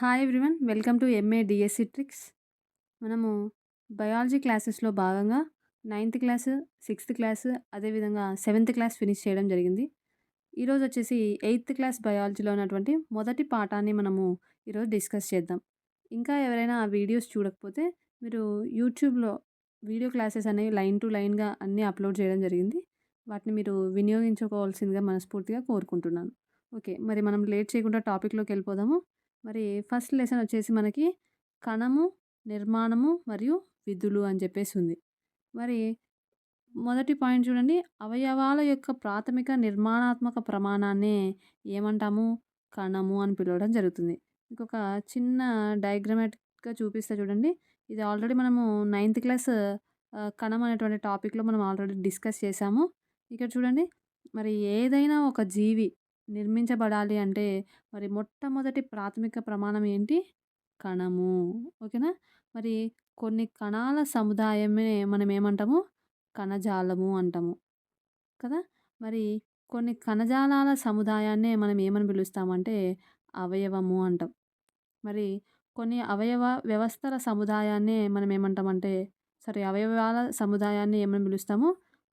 Hi everyone welcome to MA DSC tricks మనము biology క్లాసెస్లో భాగంగా నైన్త్ క్లాస్ సిక్స్త్ క్లాస్ అదేవిధంగా సెవెంత్ క్లాస్ ఫినిష్ చేయడం జరిగింది. ఈరోజు వచ్చేసి ఎయిత్ క్లాస్ బయాలజీలో ఉన్నటువంటి మొదటి పాఠాన్ని మనము ఈరోజు డిస్కస్ చేద్దాం. ఇంకా ఎవరైనా ఆ వీడియోస్ చూడకపోతే మీరు యూట్యూబ్లో వీడియో క్లాసెస్ అనేవి లైన్ టు లైన్గా అన్నీ అప్లోడ్ చేయడం జరిగింది. వాటిని మీరు వినియోగించుకోవాల్సిందిగా మనస్ఫూర్తిగా కోరుకుంటున్నాను. ఓకే మరి మనం లేట్ చేయకుండా టాపిక్లోకి వెళ్ళిపోదాము. మరి ఫస్ట్ లెసన్ వచ్చేసి మనకి కణము నిర్మాణము మరియు విధులు అని చెప్పేసి ఉంది. మరి మొదటి పాయింట్ చూడండి. అవయవాల యొక్క ప్రాథమిక నిర్మాణాత్మక ప్రమాణాన్నే ఏమంటాము? కణము అని పిలవడం జరుగుతుంది. ఇంకొక చిన్న డయాగ్రమాటిక్గా చూపిస్తే చూడండి. ఇది ఆల్రెడీ మనము నైన్త్ క్లాస్ కణం అనేటువంటి టాపిక్లో మనం ఆల్రెడీ డిస్కస్ చేసాము ఇక్కడ చూడండి. మరి ఏదైనా ఒక జీవి నిర్మించబడాలి అంటే మరి మొట్టమొదటి ప్రాథమిక ప్రమాణం ఏంటి? కణము. ఓకేనా? మరి కొన్ని కణాల సముదాయమే మనం ఏమంటాము కణజాలము అంటాము. కదా? మరి కొన్ని కణజాలాల సముదాయాన్నే మనం ఏమని పిలుస్తామంటే అవయవము అంటాం. మరి కొన్ని అవయవ వ్యవస్థల సముదాయాన్నే మనం ఏమంటామంటే సరే అవయవాల సముదాయాన్ని ఏమని పిలుస్తాము?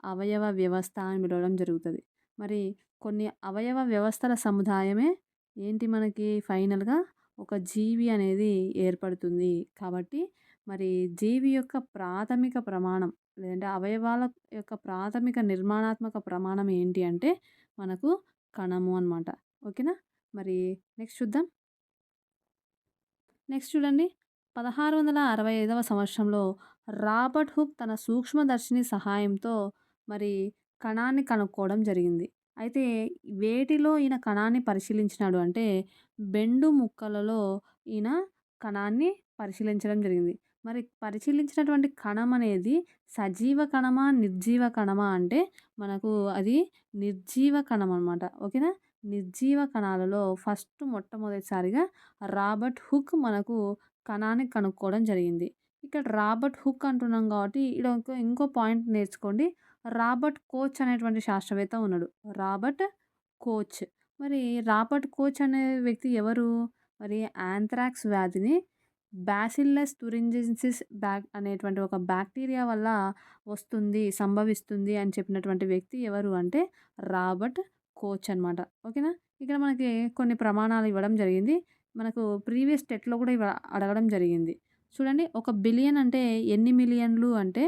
అవయవ వ్యవస్థ అని పిలవడం జరుగుతుంది. మరి కొన్ని అవయవ వ్యవస్థల సముదాయమే ఏంటి మనకి ఫైనల్గా ఒక జీవి అనేది ఏర్పడుతుంది. కాబట్టి మరి జీవి యొక్క ప్రాథమిక ప్రమాణం లేదంటే అవయవాల యొక్క ప్రాథమిక నిర్మాణాత్మక ప్రమాణం ఏంటి అంటే మనకు కణము అనమాట ఓకేనా? మరి నెక్స్ట్ చూద్దాం. నెక్స్ట్ చూడండి. పదహారు వందల అరవై ఐదవ సంవత్సరంలో రాబర్ట్ హుక్ తన సూక్ష్మదర్శిని సహాయంతో మరి కణాన్ని కనుక్కోవడం జరిగింది. అయితే వేటిలో ఈయన కణాన్ని పరిశీలించినాడు అంటే బెండు ముక్కలలో ఈయన కణాన్ని పరిశీలించడం జరిగింది. మరి పరిశీలించినటువంటి కణం అనేది సజీవ కణమా నిర్జీవ కణమా అంటే మనకు అది నిర్జీవ కణం అనమాట ఓకేనా? నిర్జీవ కణాలలో ఫస్ట్ మొట్టమొదటిసారిగా రాబర్ట్ హుక్ మనకు కణాన్ని కనుక్కోవడం జరిగింది. ఇక్కడ రాబర్ట్ హుక్ అంటున్నాం కాబట్టి ఇక్కడ ఇంకో ఇంకో పాయింట్ నేర్చుకోండి. రాబర్ట్ కోచ్ అనేటువంటి శాస్త్రవేత్త ఉన్నాడు. Robert Koch. మరి రాబర్ట్ కోచ్ అనే వ్యక్తి ఎవరు? మరి యాంథ్రాక్స్ వ్యాధిని బ్యాసిల్లస్ తురింజెన్సిస్ బ్యాక్ అనేటువంటి ఒక బ్యాక్టీరియా వల్ల వస్తుంది సంభవిస్తుంది అని చెప్పినటువంటి వ్యక్తి ఎవరు అంటే రాబర్ట్ కోచ్ అనమాట ఓకేనా? ఇక్కడ మనకి కొన్ని ప్రమాణాలు ఇవ్వడం జరిగింది. మనకు ప్రీవియస్ టెట్లో కూడా ఇవ్వ అడగడం జరిగింది. చూడండి ఒక బిలియన్ అంటే ఎన్ని మిలియన్లు అంటే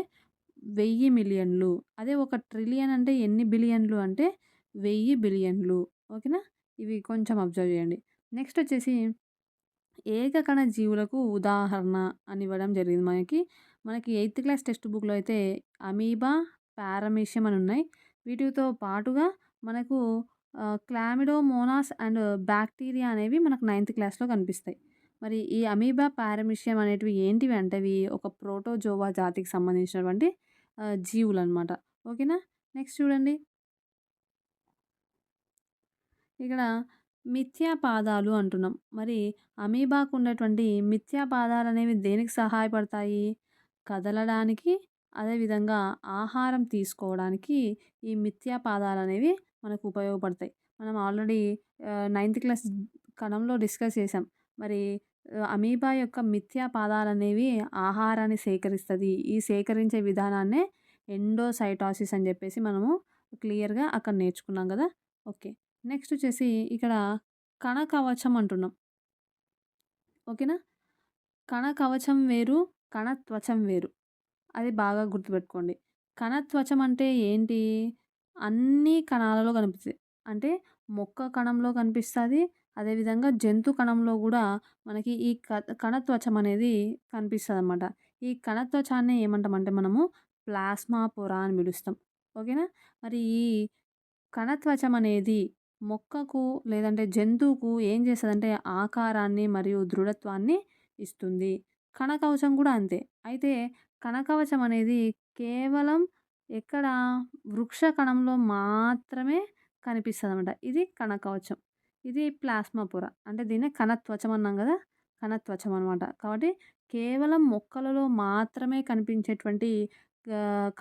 వెయ్యి మిలియన్లు. అదే ఒక ట్రిలియన్ అంటే ఎన్ని బిలియన్లు అంటే వెయ్యి బిలియన్లు. ఓకేనా? ఇవి కొంచెం అబ్జర్వ్ చేయండి. నెక్స్ట్ వచ్చేసి ఏకకణ జీవులకు ఉదాహరణ అని ఇవ్వడం జరిగింది మనకి. మనకి ఎయిత్ క్లాస్ టెక్స్ట్ బుక్లో అయితే అమీబా పారమీషియం అని ఉన్నాయి. వీటితో పాటుగా మనకు క్లామిడోమోనాస్ అండ్ బ్యాక్టీరియా అనేవి మనకు నైన్త్ క్లాస్లో కనిపిస్తాయి. మరి ఈ అమీబా పారమిషియం అనేటివి ఏంటివి అంటే అవి ఒక ప్రోటోజోవా జాతికి సంబంధించినటువంటి జీవులు అనమాట ఓకేనా? నెక్స్ట్ చూడండి. ఇక్కడ మిథ్యాపాదాలు అంటున్నాం. మరి అమీబాకు ఉన్నటువంటి మిథ్యా పాదాలు అనేవి దేనికి సహాయపడతాయి? కదలడానికి అదేవిధంగా ఆహారం తీసుకోవడానికి ఈ మిథ్యా పాదాలు అనేవి మనకు ఉపయోగపడతాయి. మనం ఆల్రెడీ నైన్త్ క్లాస్ కణంలో డిస్కస్ చేసాం మరి అమీబా యొక్క మిథ్యా పాదాలు అనేవి ఆహారాన్ని సేకరిస్తుంది. ఈ సేకరించే విధానాన్నే ఎండోసైటాసిస్ అని చెప్పేసి మనము క్లియర్గా అక్కడ నేర్చుకున్నాం కదా? ఓకే. నెక్స్ట్ వచ్చేసి ఇక్కడ కణ కవచం అంటున్నాం. ఓకేనా? కణ కవచం వేరు కణ త్వచం వేరు. అది బాగా గుర్తుపెట్టుకోండి. కణ త్వచం అంటే ఏంటి? అన్ని కణాలలో కనిపిస్తుంది అంటే మొక్క కణంలో కనిపిస్తుంది అదేవిధంగా జంతు కణంలో కూడా మనకి ఈ కణత్వచం అనేది కనిపిస్తుంది అనమాట ఈ కణత్వచాన్ని ఏమంటామంటే మనము ప్లాస్మా పొర అని పిలుస్తాం. ఓకేనా? మరి ఈ కణత్వచం అనేది మొక్కకు లేదంటే జంతువుకు ఏం చేస్తుందంటే ఆకారాన్ని మరియు దృఢత్వాన్ని ఇస్తుంది. కణకవచం కూడా అంతే. అయితే కణకవచం అనేది కేవలం ఎక్కడ? వృక్ష కణంలో మాత్రమే కనిపిస్తుంది అనమాట ఇది కణకవచం ఇది ప్లాస్మా పొర. అంటే దీన్ని కణత్వచం అన్నాం కదా? కణత్వచం అనమాట కాబట్టి కేవలం మొక్కలలో మాత్రమే కనిపించేటువంటి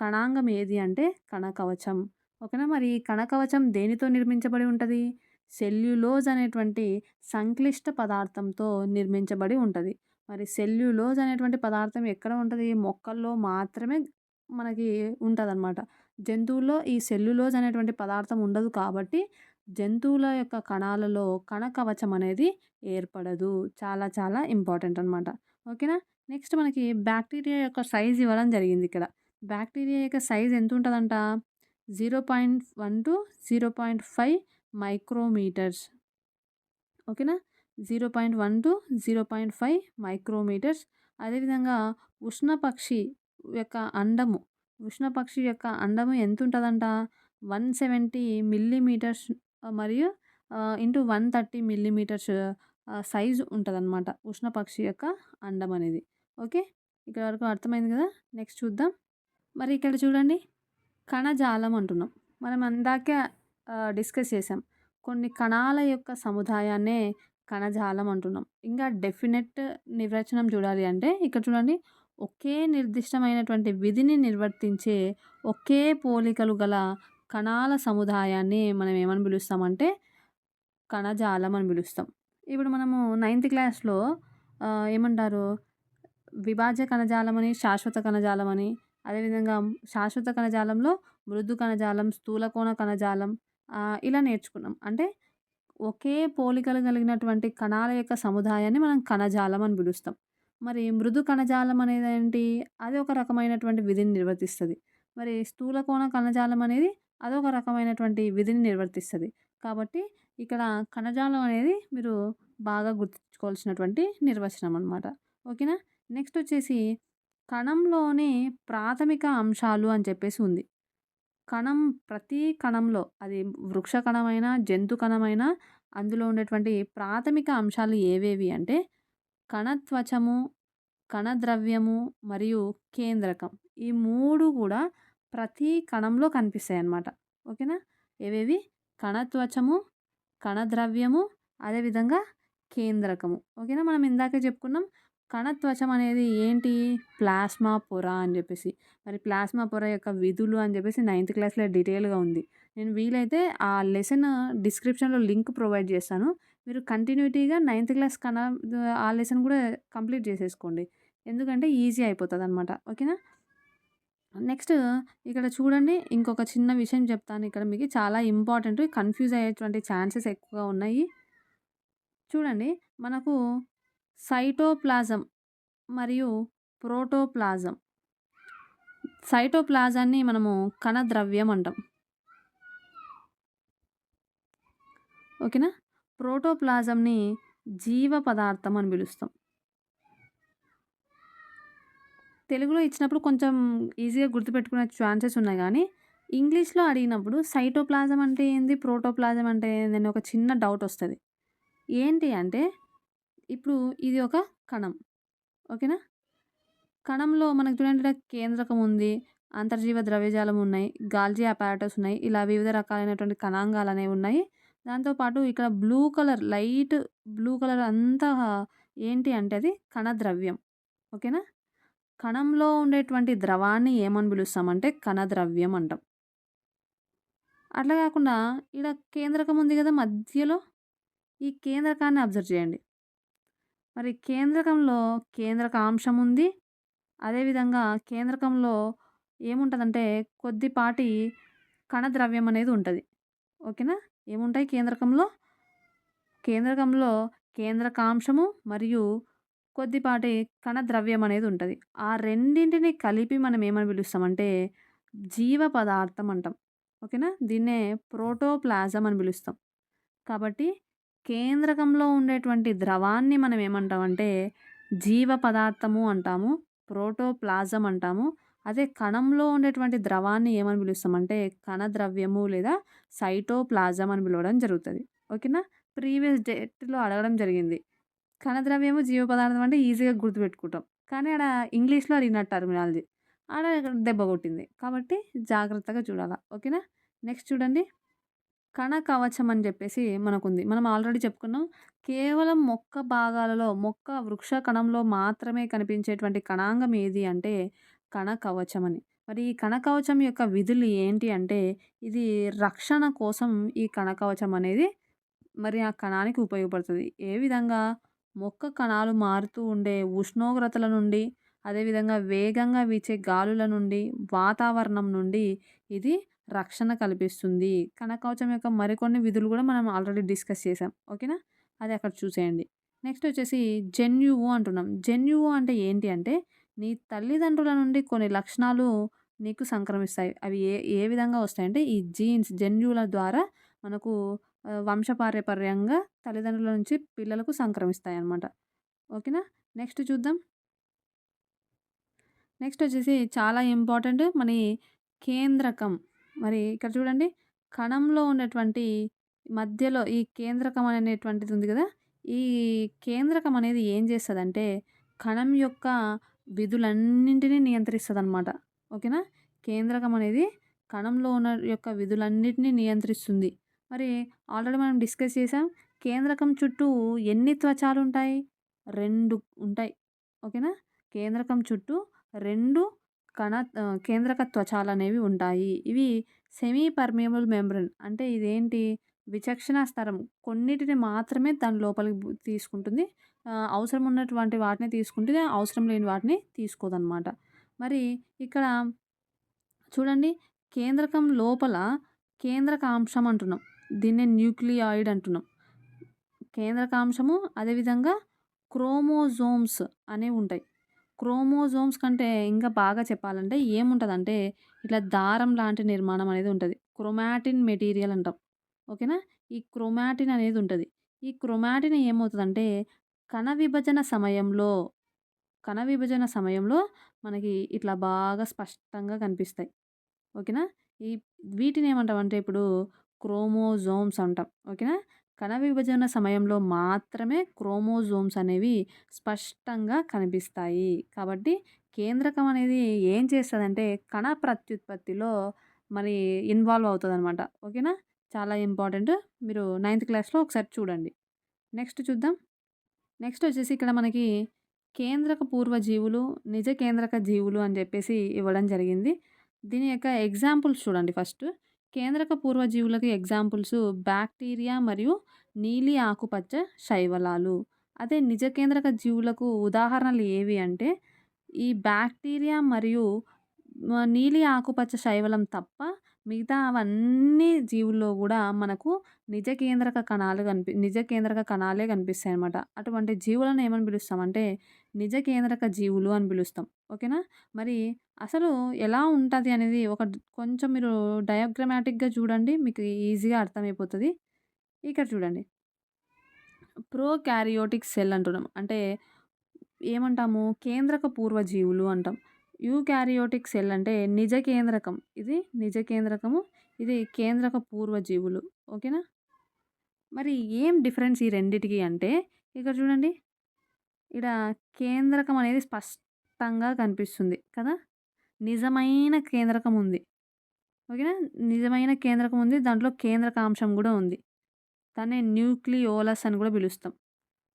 కణాంగం ఏది అంటే కణకవచం. ఓకేనా? మరి కణకవచం దేనితో నిర్మించబడి ఉంటుంది? సెల్యులోజ్ అనేటువంటి సంక్లిష్ట పదార్థంతో నిర్మించబడి ఉంటుంది. మరి సెల్యులోజ్ అనేటువంటి పదార్థం ఎక్కడ ఉంటుంది? మొక్కల్లో మాత్రమే మనకి ఉంటుంది అనమాట జంతువుల్లో ఈ సెల్యులోజ్ అనేటువంటి పదార్థం ఉండదు కాబట్టి, జంతువుల యొక్క కణాలలో కణ కవచం అనేది ఏర్పడదు. చాలా చాలా ఇంపార్టెంట్ అనమాట. ఓకేనా? నెక్స్ట్ మనకి బ్యాక్టీరియా యొక్క సైజ్ ఇవ్వడం జరిగింది ఇక్కడ బ్యాక్టీరియా యొక్క size ఎంతుంటుందంట zero point one two zero point five micrometres. ఓకేనా? 0.1-0.5 మైక్రోమీటర్స్. అదేవిధంగా ఉష్ణపక్షి యొక్క అండము, ఉష్ణపక్షి యొక్క అండము ఎంత ఉంటుందంట వన్ సెవెంటీ మిల్లీమీటర్స్ మరియు into one thirty millimetres size ఉంటుంది ఉంటదనమాట. ఉష్ణపక్షి యొక్క అండం అనేది. ఓకే. ఇక్కడ వరకు అర్థమైంది కదా! నెక్స్ట్ చూద్దాం. మరి ఇక్కడ చూడండి కణజాలం అంటున్నాం. మనం అందాకే డిస్కస్ చేసాం. కొన్ని కణాల యొక్క సముదాయాన్నే కణజాలం అంటున్నాం. ఇంకా డెఫినెట్ నిర్వచనం చూడాలి అంటే ఇక్కడ చూడండి ఒకే నిర్దిష్టమైనటువంటి విధిని నిర్వర్తించే ఒకే పోలికలు గల కణాల సముదాయాన్ని మనం ఏమని పిలుస్తామంటే కణజాలం అని పిలుస్తాం. ఇప్పుడు మనము నైన్త్ క్లాస్‌లో ఏమంటారు విభాజ్య అని శాశ్వత కణజాలం అని అదేవిధంగా శాశ్వత కణజాలంలో మృదు కణజాలం, స్థూలకోణ కణజాలం ఇలా నేర్చుకున్నాం. అంటే ఒకే పోలికలు కలిగినటువంటి కణాల యొక్క సముదాయాన్ని మనం కణజాలం అని పిలుస్తాం. మరి మృదు కణజాలం అనేది ఏంటి అది ఒక రకమైనటువంటి విధిని నిర్వర్తిస్తుంది మరి స్థూలకోణ కణజాలం అనేది అదొక రకమైనటువంటి విధిని నిర్వర్తిస్తుంది కాబట్టి ఇక్కడ కణజాలం అనేది మీరు బాగా గుర్తుంచుకోవాల్సినటువంటి నిర్వచనం అనమాట. ఓకేనా? నెక్స్ట్ వచ్చేసి కణంలోని ప్రాథమిక అంశాలు అని చెప్పేసి ఉంది. కణం ప్రతి కణంలో అది వృక్ష కణమైనా, జంతు కణమైనా అందులో ఉండేటువంటి ప్రాథమిక అంశాలు ఏవేవి అంటే కణత్వచము, కణద్రవ్యము మరియు కేంద్రకం. ఈ మూడు కూడా ప్రతి కణంలో కనిపిస్తాయి అన్నమాట ఓకేనా? ఏవేవి? కణత్వచము, కణద్రవ్యము, అదేవిధంగా కేంద్రకము. ఓకేనా? మనం ఇందాకే చెప్పుకున్నాం. కణత్వచం అనేది ఏంటి? ప్లాస్మా పొర అని చెప్పేసి. మరి ప్లాస్మా పొర యొక్క విధులు అని చెప్పేసి నైన్త్ క్లాస్‌లో డీటెయిల్‌గా ఉంది. నేను వీలైతే ఆ లెసన్ డిస్క్రిప్షన్‌లో లింక్ ప్రొవైడ్ చేస్తాను. మీరు కంటిన్యూటీగా నైన్త్ క్లాస్ కణ ఆ లెసన్ కూడా కంప్లీట్ చేసేసుకోండి. ఎందుకంటే ఈజీ అయిపోతుంది అనమాట ఓకేనా? నెక్స్ట్ ఇక్కడ చూడండి ఇంకొక చిన్న విషయం చెప్తాను ఇక్కడ మీకు చాలా ఇంపార్టెంట్. కన్‌ఫ్యూజ్ అయ్యేటువంటి ఛాన్సెస్ ఎక్కువగా ఉన్నాయి. చూడండి మనకు సైటోప్లాజం మరియు ప్రోటోప్లాజం. సైటోప్లాజాన్ని మనము కణ ద్రవ్యం అంటాం. ఓకేనా? ప్రోటోప్లాజంని జీవ పదార్థం అని పిలుస్తాం. తెలుగులో ఇచ్చినప్పుడు కొంచెం ఈజీగా గుర్తుపెట్టుకునే ఛాన్సెస్ ఉన్నాయి కానీ ఇంగ్లీష్‌లో అడిగినప్పుడు సైటోప్లాజం అంటే ఏంది? ప్రోటోప్లాజం అంటే ఏంది? అని ఒక చిన్న డౌట్ వస్తుంది ఏంటి అంటే ఇప్పుడు ఇది ఒక కణం. ఓకేనా? కణంలో మనకు చూడండి కేంద్రకం ఉంది. అంతర్జీవ ద్రవ్యజాలం ఉన్నాయి. గాల్జీ అపారటస్ ఉన్నాయి. ఇలా వివిధ రకాలైనటువంటి కణాంగాలు అనేవి ఉన్నాయి. దాంతోపాటు ఇక్కడ blue colour light blue colour అంతా ఏంటి అంటే అది కణద్రవ్యం. ఓకేనా? కణంలో ఉండేటువంటి ద్రవాన్ని ఏమని పిలుస్తామంటే కణద్రవ్యం అంటాం. అట్లా కాకుండా ఈడ కేంద్రకం ఉంది కదా మధ్యలో. ఈ కేంద్రకాన్ని అబ్జర్వ్ చేయండి. మరి కేంద్రకంలో కేంద్రకాంశం ఉంది. అదేవిధంగా కేంద్రకంలో ఏముంటుందంటే కొద్దిపాటి కణద్రవ్యం అనేది ఉంటుంది ఓకేనా? ఏముంటాయి కేంద్రకంలో? కేంద్రకంలో కేంద్రకాంశము మరియు కొద్దిపాటి కణద్రవ్యం అనేది ఉంటుంది ఆ రెండింటిని కలిపి మనం ఏమని పిలుస్తామంటే జీవ పదార్థం అంటాం. ఓకేనా? దీన్నే ప్రోటోప్లాజం అని పిలుస్తాం. కాబట్టి కేంద్రకంలో ఉండేటువంటి ద్రవాన్ని మనం ఏమంటామంటే జీవ పదార్థము అంటాము. ప్రోటోప్లాజం అంటాము. అదే కణంలో ఉండేటువంటి ద్రవాన్ని ఏమని పిలుస్తామంటే కణద్రవ్యము లేదా సైటోప్లాజం అని పిలవడం జరుగుతుంది ఓకేనా? ప్రీవియస్ డేట్‌లో అడగడం జరిగింది. కణద్రవ్యము, జీవ పదార్థం అంటే ఈజీగా గుర్తుపెట్టుకుంటాం. కానీ ఆడ ఇంగ్లీష్‌లో అడిగిన టర్మినాలజీ. ఆడ దెబ్బ కొట్టింది. కాబట్టి జాగ్రత్తగా చూడాలా ఓకేనా? నెక్స్ట్ చూడండి. కణ కవచం అని చెప్పేసి మనకుంది. మనం ఆల్రెడీ చెప్పుకున్నాం. కేవలం మొక్క భాగాలలో మొక్క వృక్ష కణంలో మాత్రమే కనిపించేటువంటి కణాంగం ఏది అంటే కణ కవచం అని. మరి ఈ కణ కవచం యొక్క విధులు ఏంటి అంటే ఇది రక్షణ కోసం ఈ కణ కవచం అనేది మరి ఆ కణానికి ఉపయోగపడుతుంది ఏ విధంగా మొక్క కణాలు మారుతూ ఉండే ఉష్ణోగ్రతల నుండి అదేవిధంగా వేగంగా వీచే గాలుల నుండి వాతావరణం నుండి ఇది రక్షణ కల్పిస్తుంది. కణకవచం యొక్క మరికొన్ని విధులు కూడా మనం ఆల్రెడీ డిస్కస్ చేసాం ఓకేనా? అది అక్కడ చూసేయండి. నెక్స్ట్ వచ్చేసి జెన్యువు అంటున్నాం. జెన్యువు అంటే ఏంటి అంటే నీ తల్లిదండ్రుల నుండి కొన్ని లక్షణాలు నీకు సంక్రమిస్తాయి. అవి ఏ ఏ విధంగా వస్తాయంటే ఈ జీన్స్ జన్యువుల ద్వారా మనకు వంశపార్యపర్యంగా తల్లిదండ్రుల నుంచి పిల్లలకు సంక్రమిస్తాయి అన్నమాట ఓకేనా? నెక్స్ట్ చూద్దాం. నెక్స్ట్ వచ్చేసి చాలా ఇంపార్టెంట్ మన కేంద్రకం. మరి ఇక్కడ చూడండి కణంలో ఉన్నటువంటి మధ్యలో ఈ కేంద్రకం అనేటువంటిది ఉంది కదా? ఈ కేంద్రకం అనేది ఏం చేస్తుందంటే కణం యొక్క విధులన్నింటినీ నియంత్రిస్తుంది అనమాట ఓకేనా? కేంద్రకం అనేది కణంలో ఉన్న యొక్క విధులన్నింటినీ నియంత్రిస్తుంది. మరి ఆల్రెడీ మనం డిస్కస్ చేసాం. కేంద్రకం చుట్టూ ఎన్ని త్వచాలు ఉంటాయి రెండు ఉంటాయి. ఓకేనా? కేంద్రకం చుట్టూ రెండు కణ కేంద్రక త్వచాలు అనేవి ఉంటాయి. ఇవి సెమీ పర్మియబుల్ మెంబ్రెన్ అంటే ఇదేంటి? విచక్షణ స్థరం కొన్నిటిని మాత్రమే దాని లోపలికి తీసుకుంటుంది. అవసరం ఉన్నటువంటి వాటిని తీసుకుంటుంది అవసరం లేని వాటిని తీసుకోదన్నమాట. మరి ఇక్కడ చూడండి కేంద్రకం లోపల కేంద్రకాంశం అంటున్నాం. దీన్నే న్యూక్లియాయిడ్ అంటున్నాం. కేంద్రకాంశము అదేవిధంగా క్రోమోజోమ్స్ అనేవి ఉంటాయి. క్రోమోజోమ్స్ కంటే ఇంకా బాగా చెప్పాలంటే ఏముంటుందంటే ఇట్లా దారం లాంటి నిర్మాణం అనేది ఉంటుంది. క్రోమాటిన్ మెటీరియల్ అంటాం. ఓకేనా? ఈ క్రోమాటిన్ అనేది ఉంటుంది. ఈ క్రోమాటిన్ ఏమవుతుందంటే కణ విభజన సమయంలో కణ విభజన సమయంలో మనకి ఇట్లా బాగా స్పష్టంగా కనిపిస్తాయి. ఓకేనా? ఈ వీటిని ఏమంటామంటే ఇప్పుడు క్రోమోజోమ్స్ అంటాం. ఓకేనా? కణ విభజన సమయంలో మాత్రమే క్రోమోజోమ్స్ అనేవి స్పష్టంగా కనిపిస్తాయి. కాబట్టి కేంద్రకం అనేది ఏం చేస్తుందంటే కణ ప్రత్యుత్పత్తిలో మరి ఇన్వాల్వ్ అవుతుంది అనమాట ఓకేనా? చాలా ఇంపార్టెంట్. మీరు నైన్త్ క్లాస్లో ఒకసారి చూడండి. నెక్స్ట్ చూద్దాం. నెక్స్ట్ వచ్చేసి ఇక్కడ మనకి కేంద్రక పూర్వ జీవులు నిజ కేంద్రక జీవులు అని చెప్పేసి ఇవ్వడం జరిగింది. దీని యొక్క ఎగ్జాంపుల్స్ చూడండి ఫస్ట్. కేంద్రక పూర్వ జీవులకు ఎగ్జాంపుల్స్ బ్యాక్టీరియా మరియు నీలి ఆకుపచ్చ శైవలాలు. అదే నిజ కేంద్రక జీవులకు ఉదాహరణలు ఏవి అంటే ఈ బ్యాక్టీరియా మరియు నీలి ఆకుపచ్చ శైవలం తప్ప మిగతా అవన్నీ జీవుల్లో కూడా మనకు నిజ కేంద్రక కణాలు కనిపి నిజ కేంద్రక కణాలే కనిపిస్తాయి అనమాట అటువంటి జీవులను ఏమని పిలుస్తామంటే నిజ కేంద్రక జీవులు అని పిలుస్తాం. ఓకేనా? మరి అసలు ఎలా ఉంటుంది అనేది ఒక కొంచెం మీరు డయాగ్రమాటిక్గా చూడండి మీకు ఈజీగా అర్థమైపోతుంది. ఇక్కడ చూడండి. ప్రో క్యారియోటిక్ సెల్ అంటున్నాం. అంటే ఏమంటాము? కేంద్రక పూర్వజీవులు అంటాం. యూకారియోటిక్ సెల్ అంటే నిజ కేంద్రకం. ఇది నిజ కేంద్రకము ఇది కేంద్రక పూర్వజీవులు. ఓకేనా? మరి ఏం డిఫరెన్స్ ఈ రెండిటికి అంటే ఇక్కడ చూడండి. ఇక్కడ కేంద్రకం అనేది స్పష్టంగా కనిపిస్తుంది కదా? నిజమైన కేంద్రకం ఉంది. ఓకేనా? నిజమైన కేంద్రకం ఉంది. దాంట్లో కేంద్రకాంశం కూడా ఉంది. దాన్ని న్యూక్లియోలస్ అని కూడా పిలుస్తాం.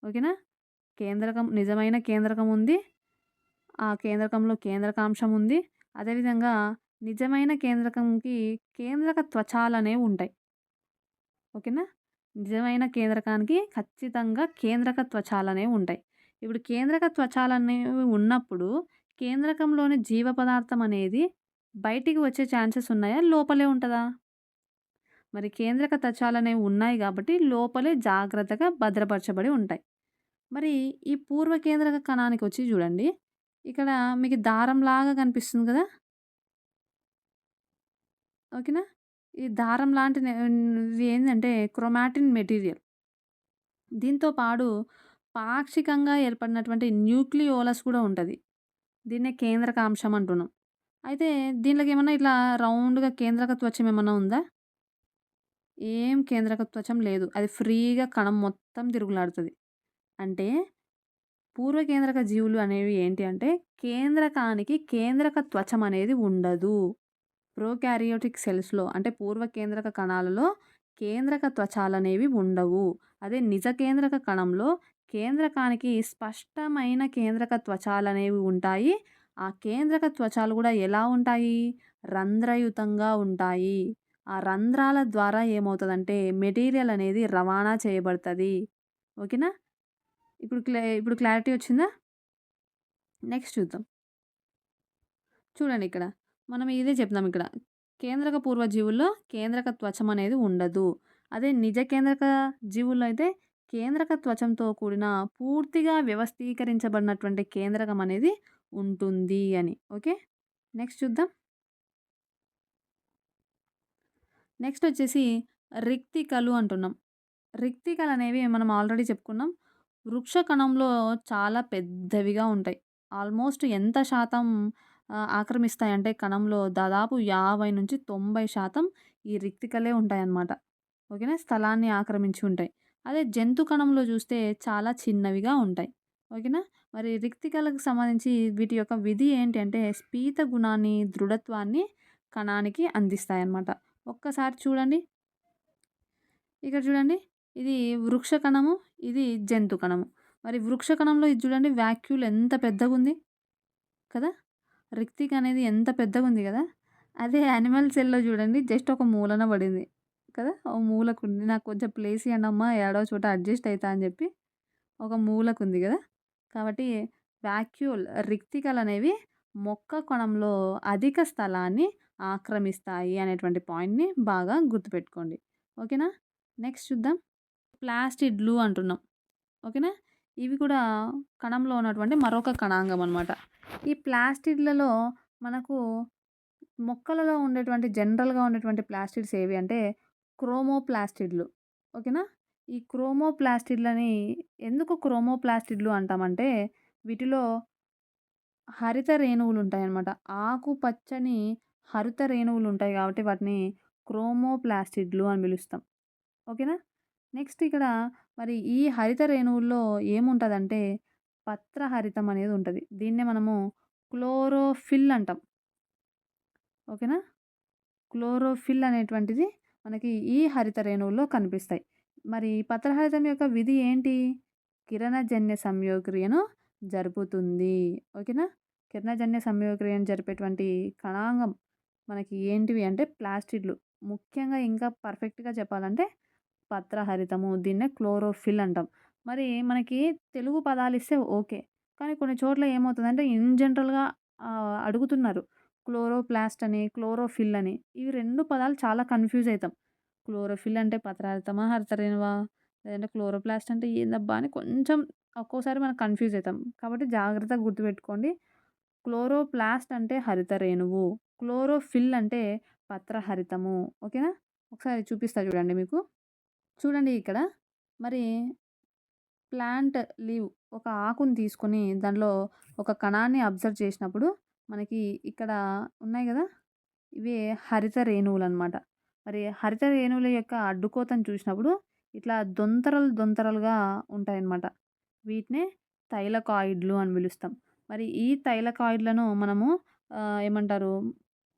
ఓకేనా? కేంద్రకం నిజమైన కేంద్రకం ఉంది. ఆ కేంద్రకంలో కేంద్రకాంశం ఉంది. అదేవిధంగా నిజమైన కేంద్రకంకి కేంద్రక త్వచాలు అనేవి ఉంటాయి. ఓకేనా? నిజమైన కేంద్రకానికి ఖచ్చితంగా కేంద్రక త్వచాలు అనేవి ఉంటాయి. ఇప్పుడు కేంద్రక త్వచాలు అనేవి ఉన్నప్పుడు కేంద్రకంలోని జీవ పదార్థం అనేది బయటికి వచ్చే ఛాన్సెస్ ఉన్నాయా? లోపలే ఉంటుందా? మరి కేంద్రక త్వచాలు అనేవి ఉన్నాయి కాబట్టి లోపలే జాగ్రత్తగా భద్రపరచబడి ఉంటాయి. మరి ఈ పూర్వ కేంద్రక కణానికి వచ్చి చూడండి. ఇక్కడ మీకు దారంలాగా కనిపిస్తుంది కదా? ఓకేనా? ఈ దారం లాంటి ఏంటంటే క్రొమాటిన్ మెటీరియల్. దీంతో పాటు పాక్షికంగా ఏర్పడినటువంటి న్యూక్లియోలస్ కూడా ఉంటుంది. దీన్నే కేంద్రకాంశం అంటున్నాం. అయితే దీనిలోకి ఏమన్నా ఇట్లా రౌండ్గా కేంద్రక త్వచం ఏమన్నా ఉందా? ఏం కేంద్రక త్వచం లేదు. అది ఫ్రీగా కణం మొత్తం తిరుగులాడుతుంది. అంటే పూర్వకేంద్రక జీవులు అనేవి ఏంటి అంటే కేంద్రకానికి కేంద్రక త్వచం అనేది ఉండదు. ప్రోకారియోటిక్ సెల్స్లో అంటే పూర్వకేంద్రక కణాలలో కేంద్రక త్వచాలనేవి ఉండవు. అదే నిజ కేంద్రక కణంలో కేంద్రకానికి స్పష్టమైన కేంద్రక త్వచాలు అనేవి ఉంటాయి. ఆ కేంద్రక త్వచాలు కూడా ఎలా ఉంటాయి? రంధ్రయుతంగా ఉంటాయి. ఆ రంధ్రాల ద్వారా ఏమవుతుందంటే మెటీరియల్ అనేది రవాణా చేయబడుతుంది. ఓకేనా? ఇప్పుడు క్లా ఇప్పుడు క్లారిటీ వచ్చిందా? నెక్స్ట్ చూద్దాం. చూడండి ఇక్కడ. మనం ఇదే చెప్తాం ఇక్కడ. కేంద్రక పూర్వ జీవుల్లో కేంద్రక త్వచం అనేది ఉండదు. అదే నిజ కేంద్రక జీవుల్లో అయితే కేంద్రక త్వచంతో కూడిన పూర్తిగా వ్యవస్థీకరించబడినటువంటి కేంద్రకం అనేది ఉంటుంది అని. ఓకే? నెక్స్ట్ చూద్దాం. నెక్స్ట్ వచ్చేసి రిక్తికలు అంటున్నాం. రిక్తికలు అనేవి మనం ఆల్రెడీ చెప్పుకున్నాం. వృక్ష కణంలో చాలా పెద్దవిగా ఉంటాయి. ఆల్మోస్ట్ ఎంత శాతం ఆక్రమిస్తాయంటే కణంలో దాదాపు యాభై నుంచి తొంభై శాతం ఈ రిక్తికలే ఉంటాయన్నమాట. ఓకేనా? స్థలాన్ని ఆక్రమించి ఉంటాయి. అదే జంతు కణంలో చూస్తే చాలా చిన్నవిగా ఉంటాయి. ఓకేనా? మరి రిక్తికలకు సంబంధించి వీటి యొక్క విధి ఏంటి అంటే స్పీత గుణాన్ని దృఢత్వాన్ని కణానికి అందిస్తాయన్నమాట. ఒక్కసారి చూడండి. ఇక్కడ చూడండి. ఇది వృక్ష కణము ఇది జంతు కణము. మరి వృక్ష కణంలో ఇది చూడండి వ్యాక్యూల్ ఎంత పెద్దగా ఉంది కదా? రిక్తిక్ అనేది ఎంత పెద్దగా ఉంది కదా అదే యానిమల్ సెల్లో చూడండి జస్ట్ ఒక మూలన పడింది కదా ఓ మూలకు ఉంది నాకు కొంచెం ప్లేస్ ఇవ్వండి అమ్మ ఏడో చోట అడ్జస్ట్ అవుతా అని చెప్పి ఒక మూలకు ఉంది కదా. కాబట్టి వ్యాక్యూల్ రిక్తికలు అనేవి మొక్క కొణంలో అధిక స్థలాన్ని ఆక్రమిస్తాయి అనేటువంటి పాయింట్ని బాగా గుర్తుపెట్టుకోండి. ఓకేనా? నెక్స్ట్ చూద్దాం. ప్లాస్టిడ్లు అంటున్నాం. ఓకేనా? ఇవి కూడా కణంలో ఉన్నటువంటి మరొక కణాంగం అనమాట ఈ ప్లాస్టిడ్లలో మనకు మొక్కలలో ఉండేటువంటి జనరల్గా ఉండేటువంటి ప్లాస్టిడ్స్ ఏవి అంటే క్రోమోప్లాస్టిడ్లు. ఓకేనా? ఈ క్రోమోప్లాస్టిడ్లని ఎందుకు క్రోమోప్లాస్టిడ్లు అంటామంటే వీటిలో హరిత రేణువులు ఉంటాయన్నమాట. ఆకుపచ్చని హరిత రేణువులు ఉంటాయి కాబట్టి వాటిని క్రోమోప్లాస్టిడ్లు అని పిలుస్తాం. ఓకేనా? నెక్స్ట్ ఇక్కడ మరి ఈ హరిత రేణువుల్లో ఏముంటుందంటే పత్రహరితం అనేది ఉంటుంది. దీన్నే మనము క్లోరోఫిల్ అంటాం. ఓకేనా? క్లోరోఫిల్ అనేటువంటిది మనకి ఈ హరిత రేణువుల్లో కనిపిస్తాయి. మరి పత్రహరితం యొక్క విధి ఏంటి? కిరణజన్య సంయోక్రియను జరుపుతుంది. ఓకేనా? కిరణజన్య సంయోక్రియను జరిపేటువంటి కణాంగం మనకి ఏంటివి అంటే ప్లాస్టిడ్లు. ముఖ్యంగా ఇంకా పర్ఫెక్ట్గా చెప్పాలంటే పత్రహరితము దీన్నే క్లోరోఫిల్ అంటాం. మరి మనకి తెలుగు పదాలు ఇస్తే ఓకే. కానీ కొన్ని చోట్ల ఏమవుతుందంటే ఇన్ జనరల్గా అడుగుతున్నారు. క్లోరోప్లాస్ట్ అని క్లోరోఫిల్ అని. ఇవి రెండు పదాలు చాలా కన్ఫ్యూజ్ అవుతాం క్లోరోఫిల్ అంటే పత్రహరితమా హరితరేనవా లేదంటే క్లోరోప్లాస్ట్ అంటే ఏందబ్బా అని కొంచెం ఒక్కోసారి మనం కన్ఫ్యూజ్ అవుతాం కాబట్టి జాగ్రత్తగా గుర్తుపెట్టుకోండి. క్లోరోప్లాస్ట్ అంటే హరిత రేణువు క్లోరోఫిల్ అంటే పత్రహరితము. ఓకేనా? ఒకసారి చూపిస్తా చూడండి మీకు. చూడండి ఇక్కడ మరి ప్లాంట్ లీవ్ ఒక ఆకుని తీసుకొని దానిలో ఒక కణాన్ని అబ్జర్వ్ చేసినప్పుడు మనకి ఇక్కడ ఉన్నాయి కదా? ఇవే హరిత రేణువులు అనమాట మరి హరిత రేణువుల యొక్క అడ్డుకోతను చూసినప్పుడు ఇట్లా దొంతరలు దొంతరలుగా ఉంటాయన్నమాట. వీటినే తైలకాయిడ్లు అని పిలుస్తాం. మరి ఈ తైలకాయిడ్లను మనము ఏమంటారు?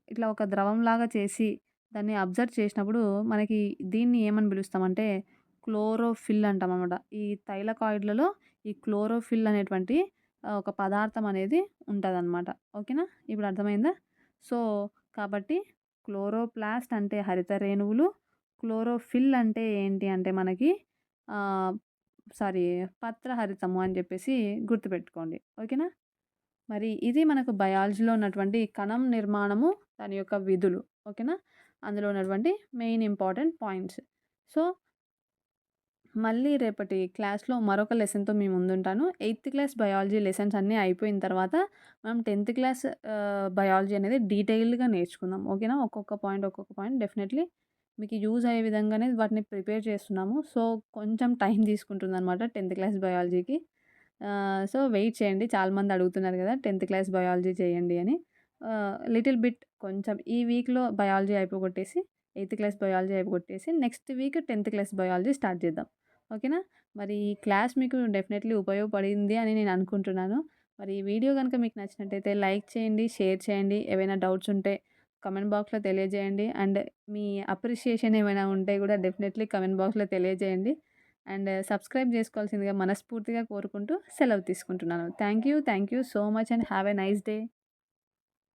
ఇట్లా ఒక ద్రవంలాగా చేసి దాన్ని అబ్జర్వ్ చేసినప్పుడు మనకి దీన్ని ఏమని పిలుస్తామంటే క్లోరోఫిల్ అంటాం అనమాట ఈ తైలకాయిడ్లలో ఈ క్లోరోఫిల్ అనేటువంటి ఒక పదార్థం అనేది ఉంటుందన్నమాట. ఓకేనా? ఇప్పుడు అర్థమైందా? సో కాబట్టి క్లోరోప్లాస్ట్ అంటే హరిత రేణువులు క్లోరోఫిల్ అంటే ఏంటి అంటే మనకి సారీ పత్రహరితము అని చెప్పేసి గుర్తుపెట్టుకోండి. ఓకేనా? మరి ఇది మనకు బయాలజీలో ఉన్నటువంటి కణం నిర్మాణము దాని యొక్క విధులు. ఓకేనా? అందులో ఉన్నటువంటి మెయిన్ ఇంపార్టెంట్ పాయింట్స్. సో మళ్ళీ రేపటి క్లాస్లో మరొక లెసన్తో మీ ముందుంటాను. ఎయిత్ క్లాస్ బయాలజీ లెసన్స్ అన్నీ అయిపోయిన తర్వాత మనం టెన్త్ క్లాస్ బయాలజీ అనేది డీటెయిల్డ్గా నేర్చుకుందాం. ఓకేనా? ఒక్కొక్క పాయింట్ ఒక్కొక్క పాయింట్ డెఫినెట్లీ మీకు యూజ్ అయ్యే విధంగానే వాటిని ప్రిపేర్ చేస్తున్నాము. సో కొంచెం టైం తీసుకుంటుంది అనమాట టెన్త్ క్లాస్ బయాలజీకి. సో వెయిట్ చేయండి. చాలామంది అడుగుతున్నారు కదా టెన్త్ క్లాస్ బయాలజీ చేయండి అని. లిటిల్ బిట్ కొంచెం ఈ వీక్లో బయాలజీ అయిపోగొట్టేసి eighth class biology అయిపోగొట్టేసి next week tenth class biology start చేద్దాం. ఓకేనా? మరి ఈ క్లాస్ మీకు డెఫినెట్లీ ఉపయోగపడింది అని నేను అనుకుంటున్నాను. మరి ఈ వీడియో కనుక మీకు నచ్చినట్టయితే లైక్ చేయండి షేర్ చేయండి. ఏవైనా డౌట్స్ ఉంటే కమెంట్ బాక్స్లో తెలియజేయండి. అండ్ మీ అప్రిషియేషన్ ఏమైనా ఉంటే కూడా డెఫినెట్లీ కమెంట్ బాక్స్లో తెలియజేయండి. అండ్ సబ్స్క్రైబ్ చేసుకోవాల్సిందిగా మనస్ఫూర్తిగా కోరుకుంటూ సెలవు తీసుకుంటున్నాను. Thank you thank you so much and have a nice day.